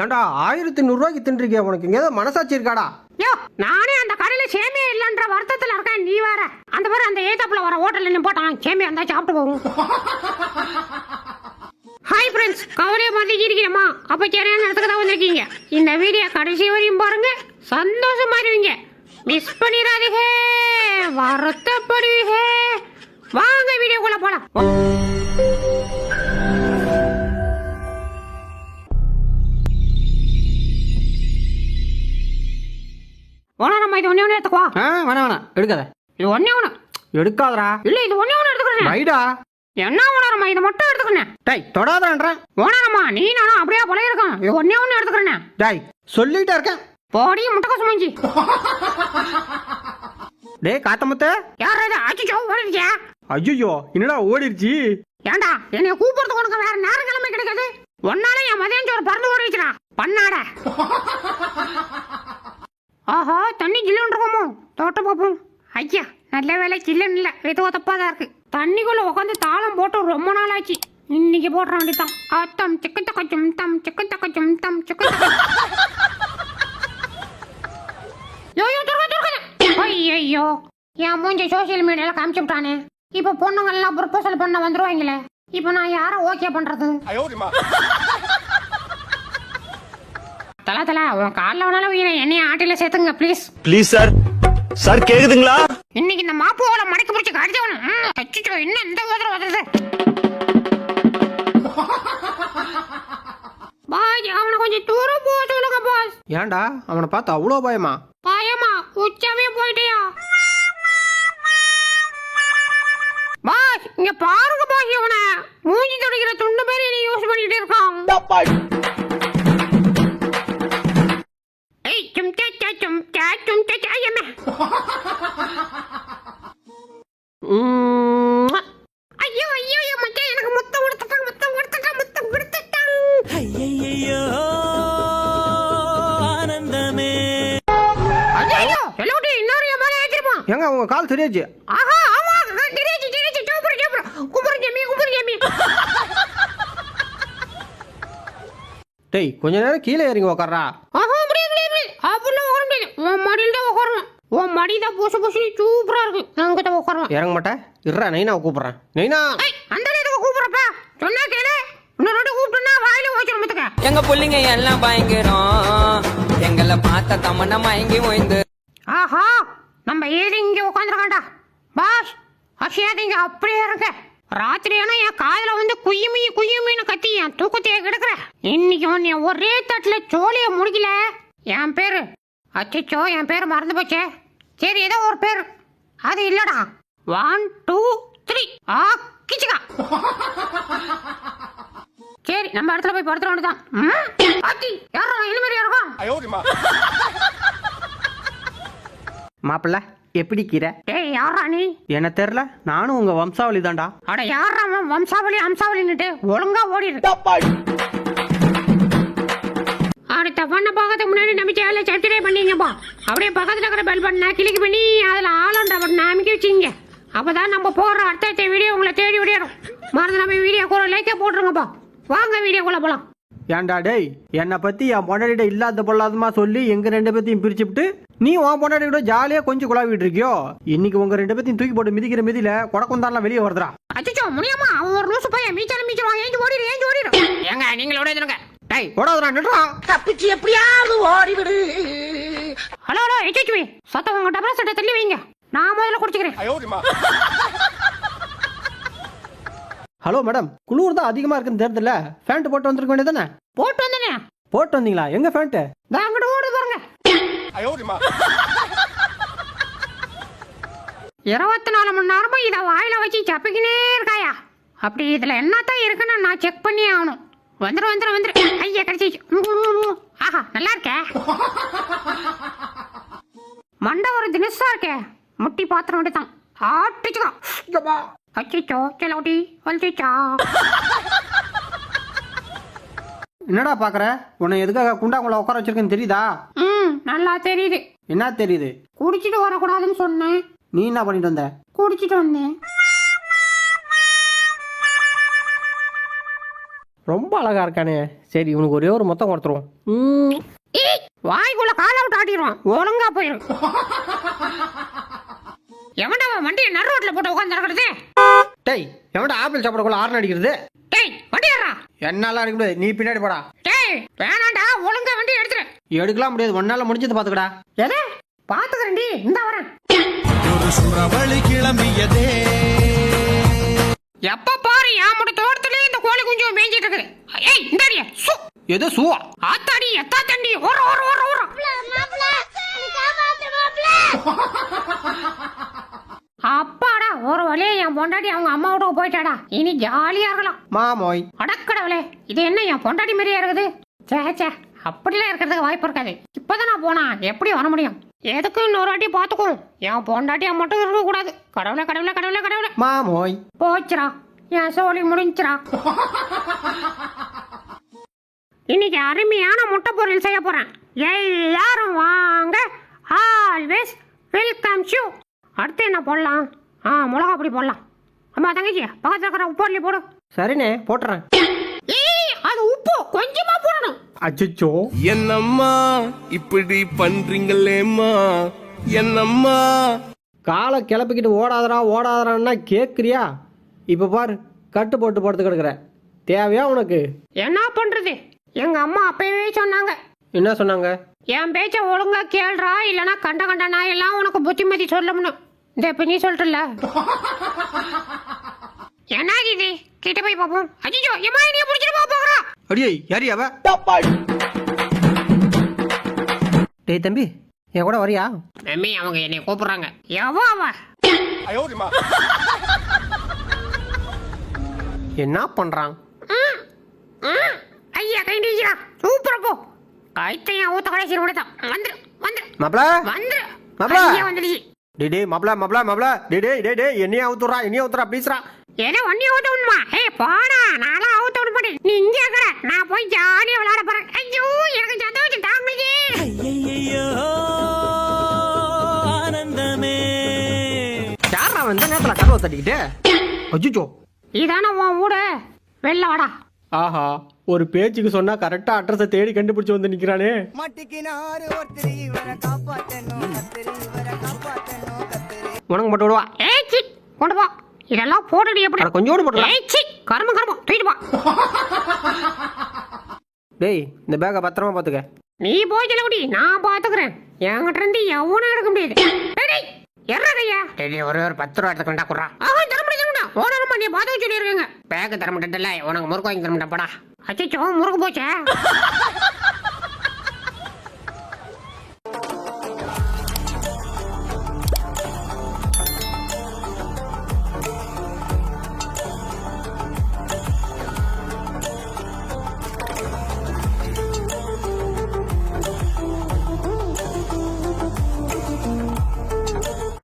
ஏன்டா ஆயிரத்தி நூறுரூவாய்க்கு தின்றுருக்கியா உனக்கு? இங்கே மனசாட்சி இருக்காடா. யோ நானே அந்த கடையில் சேமியா இல்லைன்ற வருத்தத்தில் இருக்கேன். நீ வேற. அந்த பேர் அந்த ஏத்தாப்புல வர ஹோட்டலில் நின்று போட்டான் சேமியா இருந்தால் சாப்பிட்டு போகும். ஹாய் ஃப்ரெண்ட்ஸ் கவலையை மாதிரி இருக்கிறோமா அப்போ சரியான இடத்துக்கு தான் வந்திருக்கீங்க. இந்த வீடியோ கடைசி வரையும் பாருங்க. சந்தோஷமா இருவீங்க. மிஸ் பண்ணிடாதீங்க. வருத்தப்படுவீங்க. வாங்க வீடியோக்குள்ளே போகலாம் இது ஒண்ணே ஒன்று எடுத்துக்கோ ஆ வேணாம் வேணாம். எடுக்காத. இது ஒண்ணே ஒன்று எடுக்காதடா. இல்ல இது ஒண்ணே ஒன்று எடுத்துக்கிறேன். வைடா. என்ன ஓனரம்மா இது மட்டும் எடுத்துக்கிறேன். டேய் தொடாதன்றேன் ஓனரம்மா நீ நானும் அப்படியே போல இருக்கோம் இது ஒண்ணே ஒன்று எடுத்துக்கிறேன். டேய் சொல்லிட்டே இருக்கேன். போடி முட்டை மஞ்சி. டேய் காத்தமுத்த யார் இது? அச்சுச்சோ ஓடிருக்கியா? ஐயோ என்னடா ஓடிருச்சு? ஏண்டா என்னைய கூப்பிடுறதுக்கு உனக்கு வேற நேரம் கிழமை கிடைக்காது? ஒன்னால என் மதியம் சோறு பறந்து ஓடிச்சுடா பண்ணாட தோட்ட பார்ப்போம் ஐயா நல்ல வேலை ஜில்லுன்னு இல்லை. ஏதோ தப்பா தான் இருக்கு. தண்ணிக்குள்ள உட்காந்து தாளம் போட்டு ரொம்ப நாள் ஆச்சு இன்னைக்கு போடுற வேண்டியதான் அத்தம் சிக்கு தக்க சும் தம் சிக்கு தக்க சும் தம் சிக்கு ஐயோ என் மூஞ்சி சோஷியல் மீடியால காமிச்சு விட்டானே. இப்போ பொண்ணுங்க எல்லாம் ப்ரொபோசல் பண்ண வந்துருவாங்களே. இப்போ நான் யாரை ஓகே பண்றது? தலா தலா உன் காலில் வேணாலும் உயிரை என்னைய ஆட்டில சேர்த்துங்க ப்ளீஸ் ப்ளீஸ் சார் சார் கேக்குதுங்களா? இன்னைக்கு இந்த மாப்புவோட மடக்கி பிடிச்சி கடிச்சவனு அச்சுச்சோ என்ன இந்த உதற உதறது பாய் அவனை கொஞ்சம் தூரம் போக சொல்லுங்க பாஸ். ஏன்டா? அவனை பார்த்து அவ்வளோ பயமா? பயமா? உச்சமே போயிட்டியா? பாஸ் இங்க பாருங்க பாஸ் இவனை. மூஞ்சி துடைக்கிற துண்டு பேர் நீ யூஸ் பண்ணிட்டு இருக்கான். ஏய் சும் சா சா ஐயோ ஐயோ ஐயோ மச்சான் எனக்கு முத்தம் கொடுத்துட்டான் முத்தம் கொடுத்துட்டான் முத்தம் கொடுத்துட்டான் ஐயையோ ஆனந்தமே. ஐயோ எல்லோட்டி இன்னொரு மேலே ஏற்றிருப்பான் ஏங்க உங்க கால் சரியாச்சு ஆஹா ஆமா தெரியாச்சு தெரியாச்சு ஜம்மி கும்புற ஜம்மி. டேய் கொஞ்ச நேரம் கீழே இறங்கி உக்காரா ஆஹா முடியாது முடியாது முடியாது அப்படிலாம் உட்கார முடியாது உன் மடியில் தான் உட்காருவேன் உன் மடி தான் பூசு பூசு சூப்பரா இருக்கு நான் அங்கே தான் உட்காருவேன் இறங்க மாட்டேன். இருறா நைனா கூப்பிடுறேன். நைனா! அந்த நேரத்துக்கு கூப்பிடுறப்ப? சொன்னா கேளு. இன்னொரு கூப்பிட்டுனா வாயில வச்சிரும் மத்துக்க எங்க புள்ளிங்க எல்லாம் பயங்கரம். எங்களை பார்த்த தமன்னா மயங்கி ஓய்ந்து. ஆஹா நம்ம ஏறி இங்க உட்காந்துருக்காண்டா பாஸ் அசியாதீங்க அப்படியே இருக்க. ராத்திரி ஆனா என் காதுல வந்து குயுமி குயுமின்னு கத்தி என் தூக்கத்தையே கிடக்குற. இன்னைக்கு உன்னை ஒரே தட்டுல சோழிய முடிக்கல. என் பேரு அச்சச்சோ என் பேர் மறந்து போச்சே. சரி ஏதோ ஒரு பேர். அது இல்லடா. ஒன் டூ த்ரீ ஆ கிச்சுக்கா. சரி நம்ம இடத்துல போய் படுத்துற வேண்டியதான்? ஆத்தி யாரும் இருக்கும்? மாப்பிள்ள எப்படி கீரை? டேய் யாரா நீ? என்ன தெரில நானும் உங்க வம்சாவளி தான்டா அட யாரா வம்சாவளி அம்சாவளின்னுட்டு ஒழுங்கா ஓடிடு பண்ண பார்க்கறதுக்கு முன்னாடி நம்ம சேனலை சப்ஸ்கிரைப் பண்ணீங்கப்பா அப்படியே பக்கத்துல இருக்கிற பெல் பட்டனை கிளிக் பண்ணி அதுல ஆளுன்ற பட்டனை அமைக்க வச்சிங்க. அப்பதான் நம்ம போடுற அடுத்த வீடியோ உங்களை தேடி விடையிடும் மறந்து நம்ம வீடியோ கூட லைக்கே போட்டுருங்கப்பா வாங்க வீடியோக்குள்ள போலாம். ஏன்டா டேய் என்னை பத்தி என் பொண்டாடிட்ட இல்லாத பொல்லாதமா சொல்லி எங்க ரெண்டு பேத்தையும் பிரிச்சுவிட்டு நீ உன் பொண்டாடி கூட ஜாலியா கொஞ்சம் குழாவிட்டு இருக்கியோ? இன்னைக்கு உங்க ரெண்டு பேத்தையும் தூக்கி போட்டு மிதிக்கிற மிதியில கொடக்குந்தாலாம் வெளியே வருதுடா. அச்சோ முடியாமா? அவன் ஒரு லூசு பையன். மீச்சாலும் மீச்சலாம். ஏஞ்சி ஓடிடு ஏஞ்சி ஓடிடு. ஏங்க நீங்களோட இதுங்க டேய். ஓடாதுடா நின்றா ஹலோ ஹலோ எச்சி சத்தம் உங்க டபரா சட்டை தள்ளி வைங்க. நான் முதல்ல குடிச்சுக்கிறேன். Hello madam. குளிர் தான் அதிகமா இருக்குன்னு தெரியுதுல்ல ஃபேண்ட் போட்டு வந்திருக்க வேண்டியதானே போட்டு வந்தேனே. போட்டு வந்தீங்களா? எங்க ஃபேண்ட் நான் அங்கிட்டு ஓடு பாருங்க. இருபத்தி நாலு மணி நேரமும் இதை வாயில வச்சு சப்பிக்கினே இருக்காயா? அப்படி இதுல என்னத்தான் இருக்குன்னு நான் செக் பண்ணி ஆகணும். வந்துரு வந்துரு வந்துரு ஐயா ம். ஆஹா நல்லா இருக்கே. மண்டை ஒரு தினசா இருக்கே. முட்டி பாத்திரம் வேண்டியதான் ஆட்டுச்சுக்கோ அச்சிச்சோ செலவுட்டி வலிச்சிச்சா? என்னடா பாக்குற? உன்னை எதுக்காக குண்டாங்குள்ள உட்கார வச்சிருக்கேன்னு தெரியுதா? ம் நல்லா தெரியுது. என்ன தெரியுது? குடிச்சிட்டு வரக்கூடாதுன்னு சொன்னேன். நீ என்ன பண்ணிட்டு வந்த? குடிச்சிட்டு வந்தேன். ரொம்ப அழகா இருக்கானே. சரி இவனுக்கு ஒரே ஒரு மொத்தம் கொடுத்துருவோம். வாய்க்குள்ள கால விட்டு ஆட்டிடுவான். ஒழுங்கா போயிரு. எவன்டா அவன் வண்டியை நடு ரோட்ல போட்டு உட்காந்துருக்கிறது டேய் எவன்டா ஆப்பிள் சாப்பிடக்குள்ள ஆர்ன் அடிக்கிறது? டேய் வண்டி ஏறா என்னால அடிக்க முடியாது. நீ பின்னாடி போடா. டேய் வேணாண்டா ஒழுங்கா வண்டி எடுத்துரு. எடுக்கலாம் முடியாது. ஒன்னால முடிஞ்சது பாத்துக்கடா. எது? பாத்துக்கிறேன்டி இந்த வரேன். ஒரு சுறவழி கிளம்பியதே. எப்ப பாரு என் முட்டை தோட்டத்திலே இந்த கோழி குஞ்சு மேய்ஞ்சிட்டு இருக்குது. ஏய் இந்தாடிய சு. எது சூவா ஆத்தாடி எத்தா தண்டி ஓர ஓர ஓர ஓர. அப்பாடா ஒரு வழியா என் பொண்டாட்டி அவங்க அம்மா வீட்டுக்கு போயிட்டாடா. இனி ஜாலியா இருக்கலாம். மாமோய். அடக்கடவுளே இது என்ன என் பொண்டாட்டி மாதிரியா இருக்குது? சே சே அப்படிலாம் இருக்கிறதுக்கு வாய்ப்பு இருக்காது. இப்பதான் நான் போனா எப்படி வர முடியும்? எதுக்கும் இன்னொரு வாட்டி பார்த்துக்கும் என் பொண்டாட்டியா மட்டும் இருக்கக்கூடாது. கடவுளே கடவுளே கடவுளே கடவுளே. மாமோய். போச்சுடா. என் சோழி முடிஞ்சுடா. இன்னைக்கு அருமையான முட்டை பொரியல் செய்ய போறேன். எல்லாரும் வாங்க. ஆல்வேஸ் வெல்கம் ஷூ அடுத்து என்ன போடலாம்? ஆ மிளகா பொடி போடலாம். அம்மா தங்கச்சி பக்கத்துல இருக்கிற உப்பு அள்ளி போடு. சரிண்ணே போட்டுறேன். ஏய் அது உப்பு. கொஞ்சமா போடணும் அச்சோ என்னம்மா இப்படி பண்றீங்களேம்மா? என்னம்மா? காலை கிளப்பிக்கிட்டு ஓடாதடா ஓடாதடான்னா கேட்குறியா இப்போ பாரு கட்டு போட்டு படுத்து கிடக்குற. தேவையா உனக்கு? என்ன பண்றது? எங்க அம்மா அப்பவே சொன்னாங்க. என்ன சொன்னாங்க? என் பேச்ச ஒழுங்கா கேள்றா இல்லனா கண்ட கண்ட நாயெல்லாம் உனக்கு புத்திமதி சொல்லணும் இந்த இப்ப நீ சொல்றல என்ன இது கிட்ட போய் பாப்போம். அஜிஜோ எம்மா நீ புடிச்சிட்டு போ போறா அடியே யாரி அவ? டேய் தம்பி என் கூட வரியா? மம்மி அவங்க என்னை கூப்பிடுறாங்க. எவோ அவ என்ன பண்றான்? ம், ஐயா கைண்டிக்கிறா சூப்பரா போ. கைத்தையும் ஊத்த கடைசி விடுதான் வந்துரு வந்துரு. மாப்ள? வந்துரு. மாப்ள. ஐயா வந்துடுச்சு டே டே மாப்ள மாப்ள மாப்ள. டே டே டே டே என்னையா அவுத்துறா என்னையா அவுத்துறா ப்ளீஸ்ரா ஏதோ ஒன்னே ஊத்த விடணுமா? ஏய் போடா. நான்லாம் மாட்டேன் நீ இங்கே இருக்கிற நான் போய் ஜாலியா விளையாட போறேன். ஐயோ எனக்கு சந்தோஷம். தாங்கலையே ஐயையோ ஆனந்தமே. யாரா வந்த நேரத்துல கதவை தட்டிக்கிட்டு? அஜிச்சோ இதானே உன் வீடு வெளில வாடா. ஆஹா ஒரு பேச்சுக்கு சொன்னா கரெக்டா அட்ரஸை தேடி கண்டுபிடிச்சு வந்து நிக்கிறானே உனக்கு மட்டும் விடுவா. ஏய் சி கொண்டு போ. இதெல்லாம் போட்டுடி எப்படி? அட கொஞ்சோண்டு போட்டுடலாம். கரும கரும தூக்கிட்டு போ. டேய் இந்த பேக்கை பத்திரமா பாத்துக்க. நீ போய் செல்லகுடி நான் பாத்துக்கிறேன். என்கிட்ட இருந்து எவனும் எடுக்க முடியாது. டேய், எறாதையா டேய் ஒரே ஒரு பத்து ரூபா எடுத்துக்கண்டா குறா ஆஹா தர தர முடியாது. ஓனரமா நீ பாத்து சொல்லிருக்கீங்க. பேக்க தர முடியல உனக்கு முறுக்கு வாங்கி தர முடியா போடா. அச்சோ முறுக்கு போச்சே.